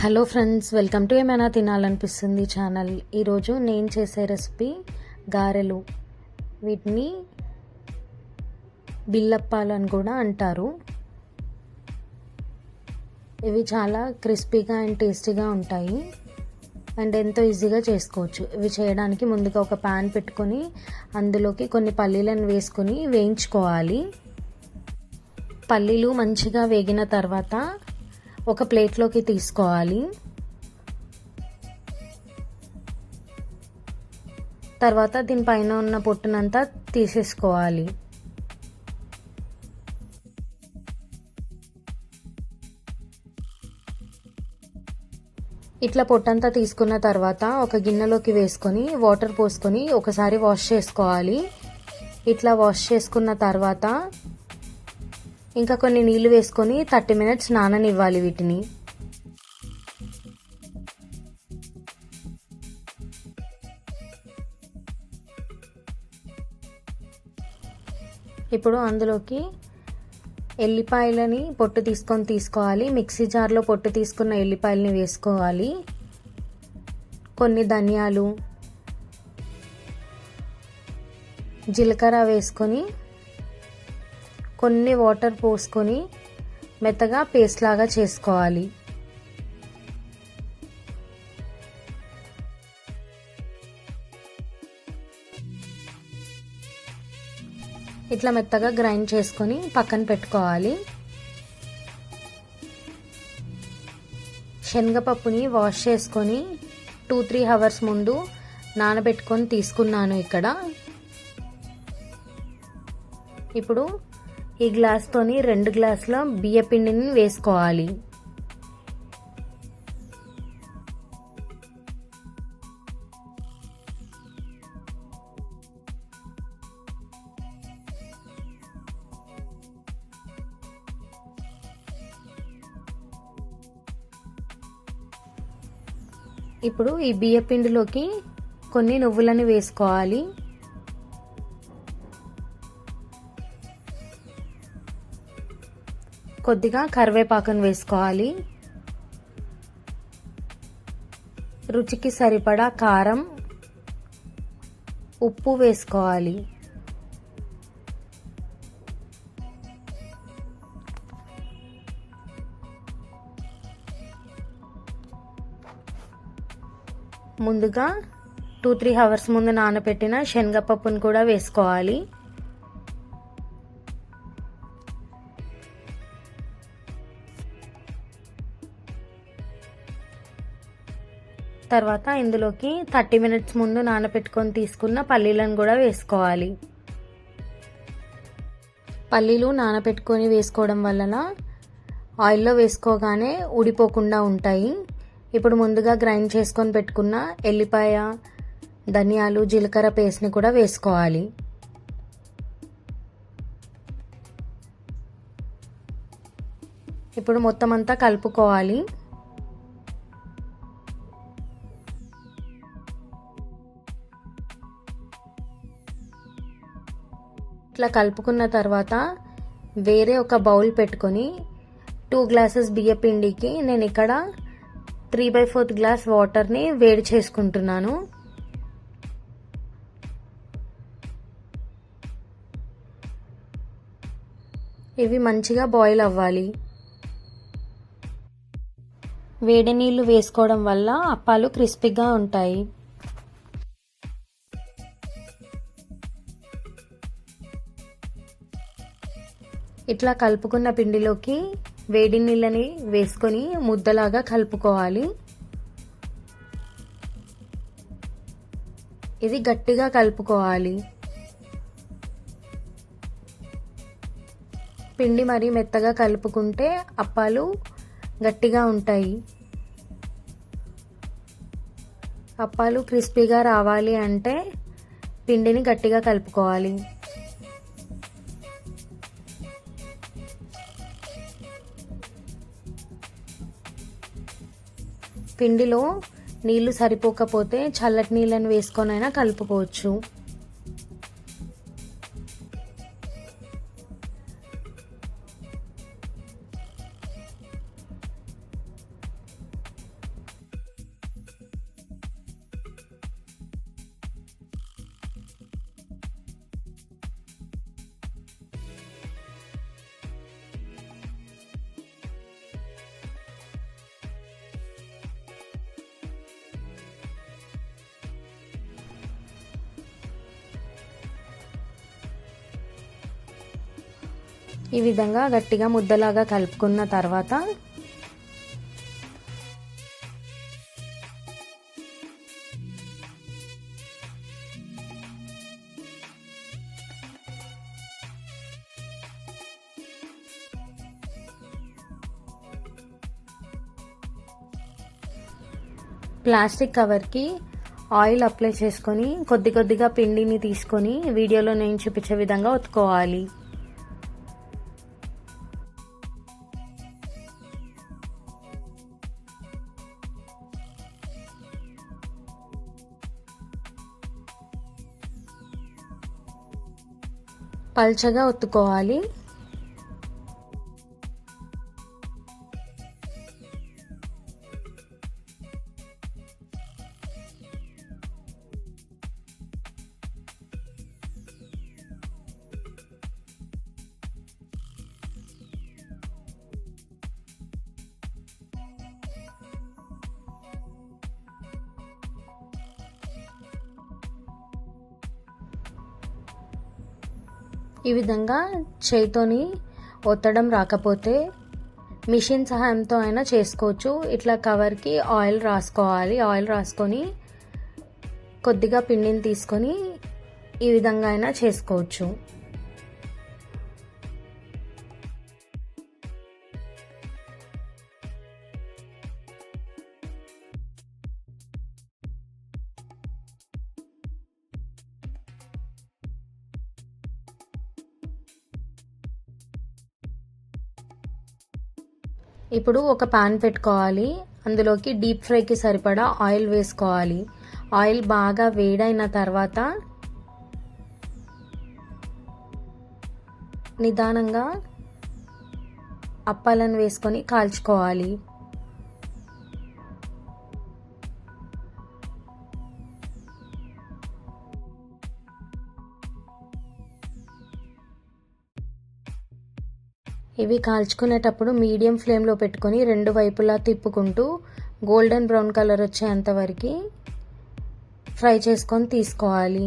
Hello friends welcome to ఏమైనా తినాలనిపిస్తుంది channel. ఈరోజు నేను చేసే రెసిపీ గారెలు. వీటిని బిల్లప్పాలు అని కూడా అంటారు. ఇవి చాలా క్రిస్పీగా అండ్ టేస్టీగా ఉంటాయి. అండ్ ఎంతో ఈజీగా చేసుకోవచ్చు. ఇవి చేయడానికి ముందుగా ఒక ప్యాన్ పెట్టుకొని అందులోకి కొన్ని పల్లీలను వేసుకొని వేయించుకోవాలి. పల్లీలు మంచిగా వేగిన తర్వాత ఒక ప్లేట్లోకి తీసుకోవాలి. తర్వాత దీనిపైన ఉన్న పొట్టునంతా తీసేసుకోవాలి. ఇట్లా పొట్టంతా తీసుకున్న తర్వాత ఒక గిన్నెలోకి వేసుకొని వాటర్ పోసుకొని ఒకసారి వాష్ చేసుకోవాలి. ఇట్లా వాష్ చేసుకున్న తర్వాత ఇంకా కొన్ని నీళ్ళు వేసుకొని థర్టీ మినిట్స్ నాననివ్వాలి వీటిని. ఇప్పుడు అందులోకి ఎల్లిపాయలని పొట్టు తీసుకొని తీసుకోవాలి. మిక్సీ జార్లో పొట్టు తీసుకున్న ఎల్లిపాయలని వేసుకోవాలి. కొన్ని ధనియాలు జీలకర్ర వేసుకొని కొన్ని వాటర్ పోసుకొని మెత్తగా పేస్ట్ లాగా చేసుకోవాలి. ఇట్లా మెత్తగా గ్రైండ్ చేసుకొని పక్కన పెట్టుకోవాలి. శనగపప్పుని వాష్ చేసుకొని టూ త్రీ అవర్స్ ముందు నానబెట్టుకొని తీసుకున్నాను ఇక్కడ. ఇప్పుడు ఈ గ్లాస్తోని రెండు గ్లాసుల బియ్యపిండిని వేసుకోవాలి. ఇప్పుడు ఈ బియ్యపిండిలోకి కొన్ని నువ్వులను వేసుకోవాలి. కొద్దిగా కరివేపాకును వేసుకోవాలి. రుచికి సరిపడా కారం ఉప్పు వేసుకోవాలి. ముందుగా టూ త్రీ అవర్స్ ముందు నానబెట్టిన శనగపప్పును కూడా వేసుకోవాలి. తర్వాత ఇందులోకి థర్టీ మినిట్స్ ముందు నానబెట్టుకొని తీసుకున్న పల్లీలను కూడా వేసుకోవాలి. పల్లీలు నానబెట్టుకొని వేసుకోవడం వలన ఆయిల్లో వేసుకోగానే ఊడిపోకుండా ఉంటాయి. ఇప్పుడు ముందుగా గ్రైండ్ చేసుకొని పెట్టుకున్న ఎల్లిపాయ ధనియాలు జీలకర్ర పేస్ట్ని కూడా వేసుకోవాలి. ఇప్పుడు మొత్తం అంతా కలుపుకోవాలి. ఇట్లా కలుపుకున్న తర్వాత వేరే ఒక బౌల్ పెట్టుకొని టూ గ్లాసెస్ బియ్య పిండికి నేను ఇక్కడ త్రీ బై ఫోర్త్ గ్లాస్ వాటర్ని వేడి చేసుకుంటున్నాను. ఇవి మంచిగా బాయిల్ అవ్వాలి. వేడి నీళ్ళు వేసుకోవడం వల్ల అప్పాలు క్రిస్పీగా ఉంటాయి. ఇట్లా కలుపుకున్న పిండిలోకి వేడి నీళ్ళని వేసుకొని ముద్దలాగా కలుపుకోవాలి. ఇది గట్టిగా కలుపుకోవాలి. పిండి మరీ మెత్తగా కలుపుకుంటే అప్పాలు గట్టిగా ఉంటాయి. అప్పాలు క్రిస్పీగా రావాలి అంటే పిండిని గట్టిగా కలుపుకోవాలి. పిండిలో నీళ్ళు సరిపోకపోతే చల్లటి నీళ్ళని వేసుకొనైనా కలుపుకోవచ్చు. ఈ విధంగా గట్టిగా ముద్దలాగా కలుపుకున్న తర్వాత ప్లాస్టిక్ కవర్కి ఆయిల్ అప్లై చేసుకొని కొద్ది కొద్దిగా పిండిని తీసుకొని వీడియోలో నేను చూపించే విధంగా ఒత్తుకోవాలి. పల్చగా ఒత్తుకోవాలి. ఈ విధంగా చేయితోని ఒత్తడం రాకపోతే మిషన్ సహాయంతో అయినా చేసుకోవచ్చు. ఇట్లా కవర్కి ఆయిల్ రాసుకోవాలి. ఆయిల్ రాసుకొని కొద్దిగా పిండిని తీసుకొని ఈ విధంగా అయినా చేసుకోవచ్చు. ఇప్పుడు ఒక పాన్ పెట్టుకోవాలి. అందులోకి డీప్ ఫ్రైకి సరిపడా ఆయిల్ వేసుకోవాలి. ఆయిల్ బాగా వేడైన తర్వాత నిదానంగా అప్పాలను వేసుకొని కాల్చుకోవాలి. ఇవి కాల్చుకునేటప్పుడు మీడియం ఫ్లేమ్లో పెట్టుకొని రెండు వైపులా తిప్పుకుంటూ గోల్డెన్ బ్రౌన్ కలర్ వచ్చేంత వరకు ఫ్రై చేసుకొని తీసుకోవాలి.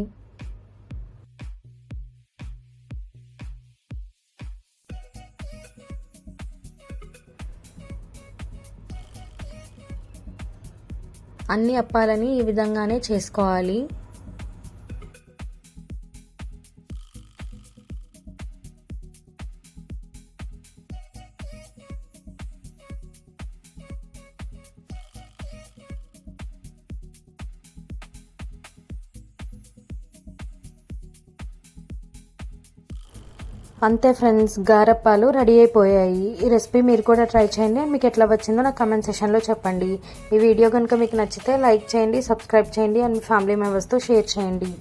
అన్ని అప్పాలని ఈ విధంగానే చేసుకోవాలి. అంతే ఫ్రెండ్స్ గారప్పాలు రెడీ అయిపోయాయి. ఈ రెసిపీ మీరు కూడా ట్రై చేయండి. మీకు ఎట్లా వచ్చిందో నాకు కమెంట్ సెషన్లో చెప్పండి. ఈ వీడియో కనుక మీకు నచ్చితే లైక్ చేయండి సబ్స్క్రైబ్ చేయండి అండ్ మీ ఫ్యామిలీ మెంబర్స్తో షేర్ చేయండి.